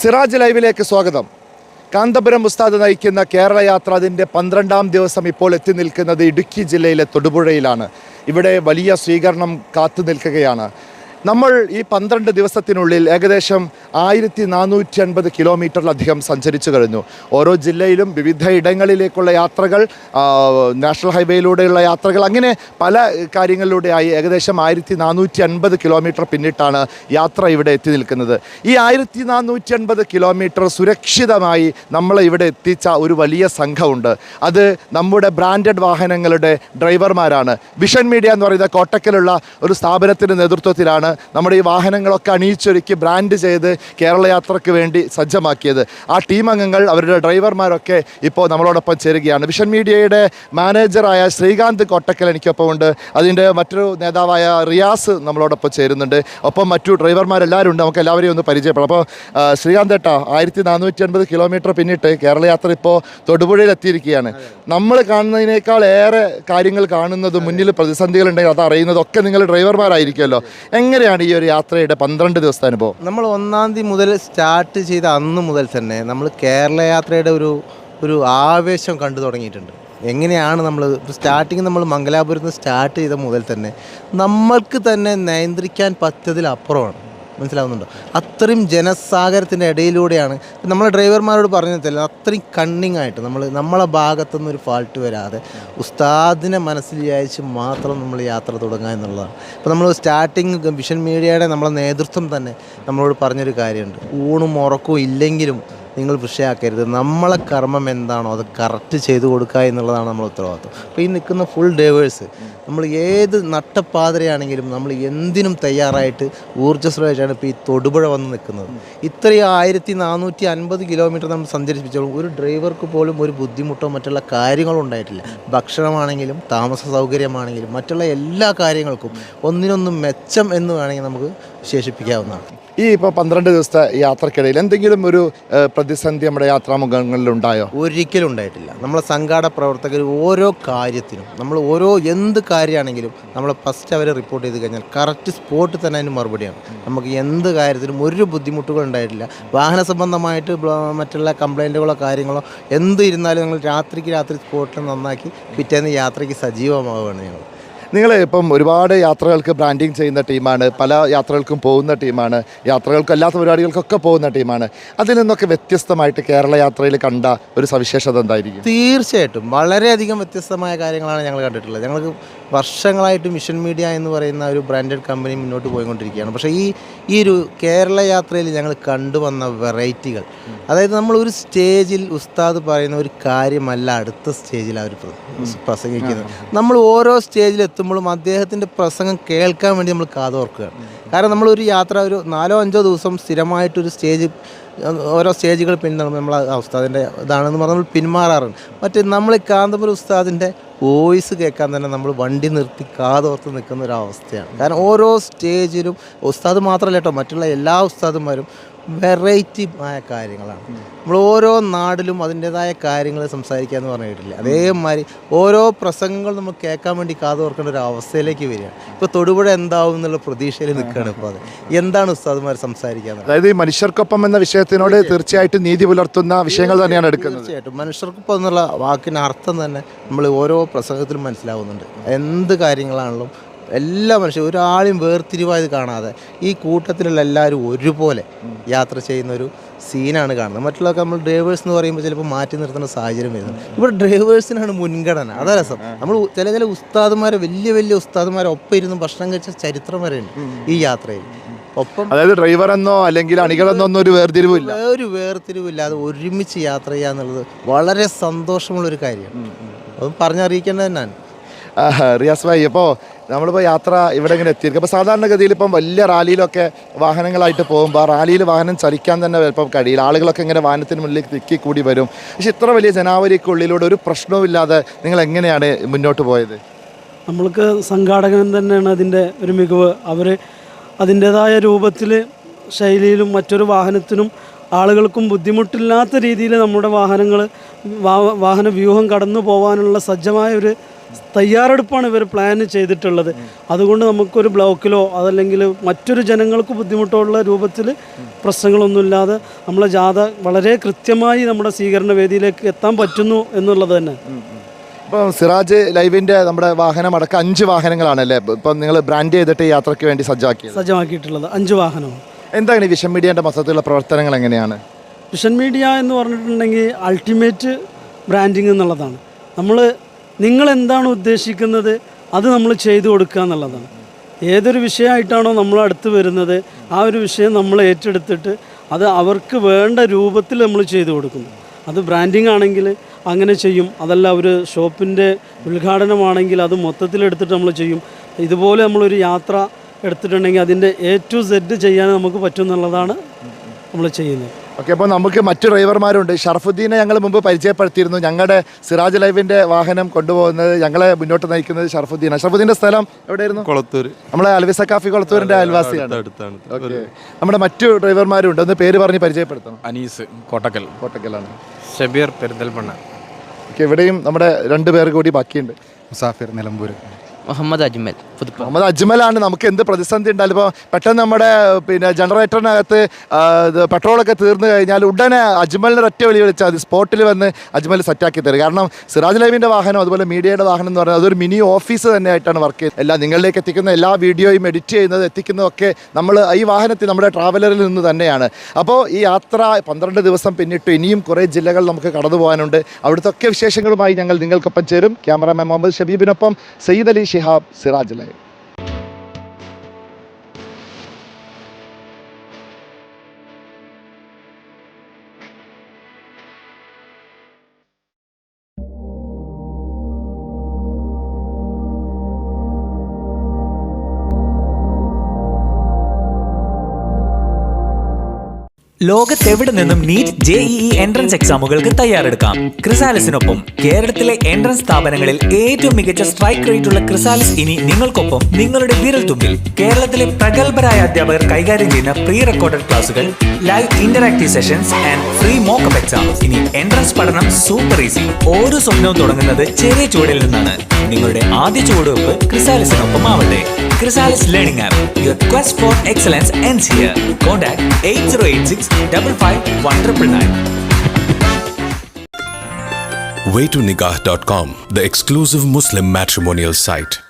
സിറാജ് ലൈവിലേക്ക് സ്വാഗതം. കാന്തപുരം ഉസ്താദ് നയിക്കുന്ന കേരള യാത്ര അതിന്റെ പന്ത്രണ്ടാം ദിവസം ഇപ്പോൾ എത്തി നിൽക്കുന്നത് ഇടുക്കി ജില്ലയിലെ തൊടുപുഴയിലാണ്. ഇവിടെ വലിയ സ്വീകരണം കാത്തു നിൽക്കുകയാണ്. നമ്മൾ ഈ പന്ത്രണ്ട് ദിവസത്തിനുള്ളിൽ ഏകദേശം ആയിരത്തി നാനൂറ്റി അൻപത് കിലോമീറ്ററിലധികം സഞ്ചരിച്ചു കഴിഞ്ഞു. ഓരോ ജില്ലയിലും വിവിധ ഇടങ്ങളിലേക്കുള്ള യാത്രകൾ നാഷണൽ ഹൈവേയിലൂടെയുള്ള യാത്രകൾ അങ്ങനെ പല കാര്യങ്ങളിലൂടെയായി ഏകദേശം ആയിരത്തി നാനൂറ്റി അൻപത് കിലോമീറ്റർ പിന്നിട്ടാണ് യാത്ര ഇവിടെ എത്തി നിൽക്കുന്നത്. ഈ ആയിരത്തി നാനൂറ്റി അൻപത് കിലോമീറ്റർ സുരക്ഷിതമായി നമ്മളെ ഇവിടെ എത്തിച്ച ഒരു വലിയ സംഘമുണ്ട്. അത് നമ്മുടെ ബ്രാൻഡഡ് വാഹനങ്ങളുടെ ഡ്രൈവർമാരാണ്. വിഷൻ മീഡിയ എന്ന് പറയുന്ന കോട്ടക്കലുള്ള ഒരു സ്ഥാപനത്തിന്റെ നേതൃത്വത്തിലാണ് നമ്മുടെ ഈ വാഹനങ്ങളൊക്കെ അണിയിച്ചൊരുക്കി ബ്രാൻഡ് ചെയ്ത് കേരള യാത്രയ്ക്ക് വേണ്ടി സജ്ജമാക്കിയത്. ആ ടീം അംഗങ്ങൾ അവരുടെ ഡ്രൈവർമാരൊക്കെ ഇപ്പോൾ നമ്മളോടൊപ്പം ചേരുകയാണ്. വിഷൻ മീഡിയയുടെ മാനേജറായ ശ്രീകാന്ത് കൊട്ടക്കൽ എനിക്കൊപ്പം ഉണ്ട്. അതിന്റെ മറ്റൊരു നേതാവായ റിയാസ് നമ്മളോടൊപ്പം ചേരുന്നുണ്ട്. ഒപ്പം മറ്റു ഡ്രൈവർമാരെല്ലാവരും ഉണ്ട്. നമുക്ക് എല്ലാവരെയും ഒന്ന് പരിചയപ്പെടാം. അപ്പോൾ ശ്രീകാന്ത് ഏട്ടാ ആയിരത്തി നാനൂറ്റി അൻപത് കിലോമീറ്റർ പിന്നിട്ട് കേരള യാത്ര ഇപ്പോൾ തൊടുപുഴയിൽ എത്തിയിരിക്കുകയാണ് നമ്മൾ കാണുന്നതിനേക്കാൾ ഏറെ കാര്യങ്ങൾ കാണുന്നത് മുന്നിൽ പ്രതിസന്ധികളുണ്ടെങ്കിൽ അത് അറിയുന്നതൊക്കെ നിങ്ങൾ ഡ്രൈവർമാരായിരിക്കുമല്ലോ എങ്ങനെയാണ് ഈ ഒരു യാത്രയുടെ പന്ത്രണ്ട് ദിവസത്തെ അനുഭവം? നമ്മൾ ഒന്നാം തീയതി മുതൽ സ്റ്റാർട്ട് ചെയ്ത അന്ന് മുതൽ തന്നെ നമ്മൾ കേരള യാത്രയുടെ ഒരു ഒരു ആവേശം കണ്ടു തുടങ്ങിയിട്ടുണ്ട്. എങ്ങനെയാണ് നമ്മൾ സ്റ്റാർട്ടിങ് നമ്മൾ മംഗലാപുരത്ത് നിന്ന് സ്റ്റാർട്ട് ചെയ്ത മുതൽ തന്നെ നമ്മൾക്ക് തന്നെ നിയന്ത്രിക്കാൻ പറ്റതിലപ്പുറമാണ്. മനസ്സിലാവുന്നുണ്ടോ? അത്രയും ജനസാഗരത്തിന്റെ ഇടയിലൂടെയാണ്. നമ്മളെ ഡ്രൈവർമാരോട് പറഞ്ഞതല്ല അത്രയും കണ്ണിങ് ആയിട്ട് നമ്മൾ നമ്മളെ ഭാഗത്തുനിന്ന് ഒരു ഫാൾട്ട് വരാതെ ഉസ്താദിനെ മനസ്സിൽ വിചാരിച്ച് മാത്രം നമ്മൾ യാത്ര തുടങ്ങുക എന്നുള്ളതാണ്. ഇപ്പോൾ നമ്മൾ സ്റ്റാർട്ടിങ് വിഷൻ മീഡിയയുടെ നമ്മളെ നേതൃത്വം തന്നെ നമ്മളോട് പറഞ്ഞൊരു കാര്യമുണ്ട്. ഊണും ഉറക്കവും ഇല്ലെങ്കിലും നിങ്ങൾ വിഷയാക്കരുത്. നമ്മളെ കർമ്മം എന്താണോ അത് കറക്റ്റ് ചെയ്തു കൊടുക്കുക എന്നുള്ളതാണ് നമ്മൾ ഉത്തരവാദിത്വം. അപ്പോൾ ഈ നിൽക്കുന്ന ഫുൾ ഡേവേഴ്സ് നമ്മൾ ഏത് നട്ടപ്പാതിരയാണെങ്കിലും നമ്മൾ എന്തിനും തയ്യാറായിട്ട് ഊർജസ്വലമായിട്ടാണ് ഇപ്പോൾ ഈ തൊടുപുഴ വന്ന് നിൽക്കുന്നത്. ഇത്രയും ആയിരത്തി നാനൂറ്റി അൻപത് കിലോമീറ്റർ നമ്മൾ സഞ്ചരിപ്പിച്ചോളും ഒരു ഡ്രൈവർക്ക് പോലും ഒരു ബുദ്ധിമുട്ടോ മറ്റുള്ള കാര്യങ്ങളോ ഉണ്ടായിട്ടില്ല. ഭക്ഷണമാണെങ്കിലും താമസ സൗകര്യമാണെങ്കിലും മറ്റുള്ള എല്ലാ കാര്യങ്ങൾക്കും ഒന്നിനൊന്നും മെച്ചം എന്ന് വേണമെങ്കിൽ നമുക്ക് വിശേഷിപ്പിക്കാവുന്നതാണ്. ഈ ഇപ്പോൾ പന്ത്രണ്ട് ദിവസത്തെ യാത്രക്കിടയിൽ എന്തെങ്കിലും ഒരു പ്രതിസന്ധി നമ്മുടെ യാത്രാമുഖങ്ങളിൽ ഉണ്ടായോ? ഒരിക്കലും ഉണ്ടായിട്ടില്ല. നമ്മളെ സംഘാട പ്രവർത്തകർ ഓരോ കാര്യത്തിനും നമ്മൾ ഓരോ എന്ത് കാര്യമാണെങ്കിലും നമ്മൾ ഫസ്റ്റ് അവരെ റിപ്പോർട്ട് ചെയ്ത് കഴിഞ്ഞാൽ കറക്റ്റ് സ്പോട്ടിൽ തന്നെ അതിന് മറുപടിയാണ്. നമുക്ക് എന്ത് കാര്യത്തിനും ഒരു ബുദ്ധിമുട്ടുകൾ ഉണ്ടായിട്ടില്ല. വാഹന സംബന്ധമായിട്ട് മറ്റുള്ള കംപ്ലൈന്റുകളോ കാര്യങ്ങളോ എന്ത് ഇരുന്നാലും ഞങ്ങൾ രാത്രിക്ക് രാത്രി സ്പോട്ടിൽ നന്നാക്കി പിറ്റേന്ന് യാത്രയ്ക്ക് സജീവമാവുകയാണ് ഞങ്ങൾ. നിങ്ങൾ ഇപ്പം ഒരുപാട് യാത്രകൾക്ക് ബ്രാൻഡിങ് ചെയ്യുന്ന ടീമാണ് പല യാത്രകൾക്കും പോകുന്ന ടീമാണ് യാത്രകൾക്കും അല്ലാത്ത പരിപാടികൾക്കൊക്കെ പോകുന്ന ടീമാണ്. അതിൽ നിന്നൊക്കെ വ്യത്യസ്തമായിട്ട് കേരള യാത്രയിൽ കണ്ട ഒരു സവിശേഷത എന്തായിരിക്കും? തീർച്ചയായിട്ടും. വളരെയധികം വ്യത്യസ്തമായ കാര്യങ്ങളാണ് ഞങ്ങൾ കണ്ടിട്ടുള്ളത്. ഞങ്ങൾക്ക് വർഷങ്ങളായിട്ട് മിഷൻ മീഡിയ എന്ന് പറയുന്ന ഒരു ബ്രാൻഡഡ് കമ്പനി മുന്നോട്ട് പോയിക്കൊണ്ടിരിക്കുകയാണ്. പക്ഷേ ഈ ഈ ഒരു കേരള യാത്രയിൽ ഞങ്ങൾ കണ്ടുവന്ന വെറൈറ്റികൾ അതായത് നമ്മൾ ഒരു സ്റ്റേജിൽ ഉസ്താദ് പറയുന്ന ഒരു കാര്യമല്ല അടുത്ത സ്റ്റേജിൽ അവർ പ്ര- പ്രസംഗിക്കുന്നത്. നമ്മൾ ഓരോ സ്റ്റേജിൽ എത്തുമ്പോഴും അദ്ദേഹത്തിന്റെ പ്രസംഗം കേൾക്കാൻ വേണ്ടി നമ്മൾ കാതോർക്കുകയാണ്. കാരണം നമ്മളൊരു യാത്ര ഒരു നാലോ അഞ്ചോ ദിവസം സ്ഥിരമായിട്ടൊരു സ്റ്റേജ് ഓരോ സ്റ്റേജുകൾ പിന്തുണ നമ്മൾ ആ ഉസ്താദിന്റെ ഇതാണെന്ന് പറഞ്ഞാൽ നമ്മൾ പിന്മാറാറുണ്ട്. മറ്റേ നമ്മൾ കാന്തപുരം ഉസ്താദിന്റെ വോയിസ് കേൾക്കാൻ തന്നെ നമ്മൾ വണ്ടി നിർത്തി കാതോർത്ത് നിൽക്കുന്ന ഒരു അവസ്ഥയാണ് കാരണം ഓരോ സ്റ്റേജിലും ഉസ്താദ് മാത്രമല്ല കേട്ടോ മറ്റുള്ള എല്ലാ ഉസ്താദുമാരും വെറൈറ്റി ആയ കാര്യങ്ങളാണ്. നമ്മൾ ഓരോ നാടിലും അതിന്റെതായ കാര്യങ്ങൾ സംസാരിക്കുക എന്ന് പറഞ്ഞിട്ടില്ല. അതേമാതിരി ഓരോ പ്രസംഗങ്ങൾ നമ്മൾ കേൾക്കാൻ വേണ്ടി കാതോർക്കേണ്ട ഒരു അവസ്ഥയിലേക്ക് വരികയാണ്. ഇപ്പോൾ തൊടുപുഴ എന്താവും എന്നുള്ള പ്രതീക്ഷയിൽ നിൽക്കുകയാണ് ഇപ്പോൾ അത്. എന്താണ് ഉസ്താദ്മാർ സംസാരിക്കുക അതായത് ഈ മനുഷ്യർക്കൊപ്പം എന്ന വിഷയത്തിനോട് തീർച്ചയായിട്ടും. നീതി പുലർത്തുന്ന വിഷയങ്ങൾ തന്നെയാണ് എടുക്കുന്നത്. തീർച്ചയായിട്ടും. മനുഷ്യർക്കൊപ്പം എന്നുള്ള വാക്കിന് അർത്ഥം തന്നെ നമ്മൾ ഓരോ പ്രസംഗത്തിലും മനസ്സിലാവുന്നുണ്ട്. എന്ത് കാര്യങ്ങളാണെങ്കിലും എല്ലാ മനുഷ്യരും ഒരാളെയും വേർതിരിവായത് കാണാതെ ഈ കൂട്ടത്തിലുള്ള എല്ലാവരും ഒരുപോലെ യാത്ര ചെയ്യുന്നൊരു സീനാണ് കാണുന്നത്. മറ്റുള്ളവർക്ക് നമ്മൾ ഡ്രൈവേഴ്സ് എന്ന് പറയുമ്പോൾ ചിലപ്പോൾ മാറ്റി നിർത്തുന്ന സാഹചര്യം വരുന്നത് ഇവിടെ ഡ്രൈവേഴ്സിനാണ് മുൻഗണന. അതാ രസം. നമ്മൾ ചില ചില ഉസ്താദുമാരെ വലിയ വലിയ ഉസ്താദുമാരെ ഒപ്പം ഇരുന്ന് ഭക്ഷണം കഴിച്ച ചരിത്രം വരെ ഉണ്ട് ഈ യാത്രയിൽ. ഒപ്പം അതായത് ഡ്രൈവർ എന്നോ അല്ലെങ്കിൽ അണികളെന്നോ ഒന്നും ഒരു വേർതിരിവില്ല ഒരു വേർതിരിവില്ലാതെ ഒരുമിച്ച് യാത്ര ചെയ്യുക എന്നുള്ളത് വളരെ സന്തോഷമുള്ളൊരു കാര്യമാണ്. അത് പറഞ്ഞറിയിക്കേണ്ടത് തന്നെയാണ് റിയാസ് ഭായി അപ്പോൾ നമ്മളിപ്പോൾ യാത്ര ഇവിടെ ഇങ്ങനെ എത്തിയിരിക്കും. അപ്പോൾ സാധാരണഗതിയിൽ ഇപ്പം വലിയ റാലിയിലൊക്കെ വാഹനങ്ങളായിട്ട് പോകുമ്പോൾ റാലിയിൽ വാഹനം ചലിക്കാൻ തന്നെ ചിലപ്പോൾ കഴിയില്ല. ആളുകളൊക്കെ ഇങ്ങനെ വാഹനത്തിന് മുന്നിലേക്ക് തിക്കി കൂടി വരും. പക്ഷെ ഇത്ര വലിയ ജനാവലിക്കുള്ളിലൂടെ ഒരു പ്രശ്നവുമില്ലാതെ നിങ്ങൾ എങ്ങനെയാണ് മുന്നോട്ട് പോയത്? നമ്മൾക്ക് സംഘാടകൻ തന്നെയാണ് അതിന്റെ ഒരു മികവ്. അവർ അതിന്റേതായ രൂപത്തിൽ ശൈലിയിലും മറ്റൊരു വാഹനത്തിനും ആളുകൾക്കും ബുദ്ധിമുട്ടില്ലാത്ത രീതിയിൽ നമ്മുടെ വാഹനങ്ങൾ വാഹന വ്യൂഹം കടന്നു പോകാനുള്ള സജ്ജമായ ഒരു തയ്യാറെടുപ്പാണ് ഇവർ പ്ലാൻ ചെയ്തിട്ടുള്ളത്. അതുകൊണ്ട് നമുക്കൊരു ബ്ലോക്കിലോ അതല്ലെങ്കിൽ മറ്റൊരു ജനങ്ങൾക്ക് ബുദ്ധിമുട്ടുള്ള രൂപത്തിൽ പ്രശ്നങ്ങളൊന്നുമില്ലാതെ നമ്മളെ ജാഥ വളരെ കൃത്യമായി നമ്മുടെ സ്വീകരണ വേദിയിലേക്ക് എത്താൻ പറ്റുന്നു എന്നുള്ളത് തന്നെ. ഇപ്പോൾ സിറാജ് ലൈവിന്റെ നമ്മുടെ വാഹനം അടക്കം അഞ്ച് വാഹനങ്ങളാണല്ലേ? ഇപ്പം നിങ്ങൾ ബ്രാൻഡ് ചെയ്തിട്ട് യാത്രയ്ക്ക് വേണ്ടി സജ്ജമാക്കി സജ്ജമാക്കിയിട്ടുള്ളത്. അഞ്ച് വാഹനവും എന്താണ് ഈ വിഷൻ മീഡിയന്റെ മൊത്തത്തിലുള്ള പ്രവർത്തനങ്ങൾ എങ്ങനെയാണ്? വിഷൻ മീഡിയ എന്ന് പറഞ്ഞിട്ടുണ്ടെങ്കിൽ അൾട്ടിമേറ്റ് ബ്രാൻഡിങ് എന്നുള്ളതാണ്. നമ്മൾ നിങ്ങൾ എന്താണ് ഉദ്ദേശിക്കുന്നത്? അത് നമ്മൾ ചെയ്തു കൊടുക്കുക എന്നുള്ളതാണ്. ഏതൊരു വിഷയമായിട്ടാണോ നമ്മൾ അടുത്ത് വരുന്നത് ആ ഒരു വിഷയം നമ്മൾ ഏറ്റെടുത്തിട്ട് അത് അവർക്ക് വേണ്ട രൂപത്തിൽ നമ്മൾ ചെയ്തു കൊടുക്കുന്നു. അത് ബ്രാൻഡിങ് ആണെങ്കിൽ അങ്ങനെ ചെയ്യും. അതല്ല ഒരു ഷോപ്പിന്റെ ഉദ്ഘാടനമാണെങ്കിൽ അത് മൊത്തത്തിലെടുത്തിട്ട് നമ്മൾ ചെയ്യും. ഇതുപോലെ നമ്മളൊരു യാത്ര എടുത്തിട്ടുണ്ടെങ്കിൽ അതിന്റെ എ ടു സെഡ് ചെയ്യാൻ നമുക്ക് പറ്റും എന്നുള്ളതാണ് നമ്മൾ ചെയ്യുന്നത്. ഓക്കെ അപ്പോൾ നമുക്ക് മറ്റു ഡ്രൈവർമാരുണ്ട്. ഷർഫുദ്ദീനെ ഞങ്ങൾ മുമ്പ് പരിചയപ്പെടുത്തിയിരുന്നു. ഞങ്ങളുടെ സിറാജ് ലൈവിന്റെ വാഹനം കൊണ്ടുപോകുന്നത് ഞങ്ങളെ മുന്നോട്ട് നയിക്കുന്നത് ഷർഫുദ്ദീനാണ്. ഷർഫുദ്ദീന്റെ സ്ഥലം എവിടെയായിരുന്നു? കൊളത്തൂർ നമ്മളെ അൽവിസ കാഫി കൊളത്തൂരിന്റെ അയൽവാസിയാണ് അടുത്താണ്. ഓക്കെ. നമ്മുടെ മറ്റു ഡ്രൈവർമാരുണ്ട്. ഒന്ന് പേര് പറഞ്ഞ് പരിചയപ്പെടുത്തണം. അനീസ് കോട്ടക്കൽ. കോട്ടക്കലാണ്. ഷബീർ പെരിന്തൽമണ്ണ. ഓക്കെ ഇവിടെയും നമ്മുടെ രണ്ട് പേർ കൂടി ബാക്കിയുണ്ട്. മുസാഫിർ നിലമ്പൂർ മുഹമ്മദ് അജ്മൽ മുഹമ്മദ് അജ്മലാണ് നമുക്ക് എന്ത് പ്രതിസന്ധി ഉണ്ടായാലും ഇപ്പോൾ പെട്ടെന്ന് നമ്മുടെ പിന്നെ ജനറേറ്ററിനകത്ത് പെട്രോളൊക്കെ തീർന്നു കഴിഞ്ഞാൽ ഉടനെ അജ്മലിന് ഒറ്റ വിളി വിളിച്ചാൽ മതി. സ്പോട്ടിൽ വന്ന് അജ്മൽ സെറ്റാക്കി തരും. കാരണം സിറാജ് ലൈവിന്റെ വാഹനം അതുപോലെ മീഡിയയുടെ വാഹനം എന്ന് പറയുന്നത് അതൊരു മിനി ഓഫീസ് തന്നെയായിട്ടാണ് വർക്ക് ചെയ്യുന്നത്. എല്ലാം നിങ്ങളിലേക്ക് എത്തിക്കുന്ന എല്ലാ വീഡിയോയും എഡിറ്റ് ചെയ്യുന്നത് എത്തിക്കുന്നതൊക്കെ നമ്മൾ ഈ വാഹനത്തിൽ നമ്മുടെ ട്രാവലറിൽ നിന്ന് തന്നെയാണ്. അപ്പോൾ ഈ യാത്ര പന്ത്രണ്ട് ദിവസം പിന്നിട്ട് ഇനിയും കുറേ ജില്ലകൾ നമുക്ക് കടന്നു പോകാനുണ്ട്. അവിടുത്തെ ഒക്കെ വിശേഷങ്ങളുമായി ഞങ്ങൾ നിങ്ങൾക്കൊപ്പം ചേരും. ക്യാമറാമാൻ മുഹമ്മദ് ഷബീബിനൊപ്പം സയ്യിദ് അലി ഷിഹാബ് സിറാജ് ലോകത്തെവിടെ നിന്നും നീറ്റ് ജെ ഇ എൻട്രൻസ് എക്സാമുകൾക്ക് തയ്യാറെടുക്കാം. ക്രിസാലിസിനൊപ്പം കേരളത്തിലെ എൻട്രൻസ് സ്ഥാപനങ്ങളിൽ ഏറ്റവും മികച്ച സ്ട്രൈക്ക് റേറ്റ് ഉള്ള ക്രിസാലിസ് ഇനി നിങ്ങൾക്കൊപ്പം നിങ്ങളുടെ വിരൽ തുമ്പിൽ കേരളത്തിലെ പ്രഗത്ഭരായ അധ്യാപകർ കൈകാര്യം ചെയ്യുന്ന പ്രീ റെക്കോർഡഡ് ക്ലാസുകൾ live interactive sessions and free mockup exam ഇനി എൻട്രൻസ് പഠനം സൂപ്പർ ഈസി ഓരോ സ്വപ്നവും തുടങ്ങുന്നത് ചെറിയ ചുവടിൽ നിന്നാണ്. നിങ്ങളുടെ ആദ്യ ചുവടുവെപ്പ് ക്രിസാലിസിനൊപ്പം ആവട്ടെ here contact eight zero eight six double five one triple nine waytonikah.com, the exclusive Muslim matrimonial site.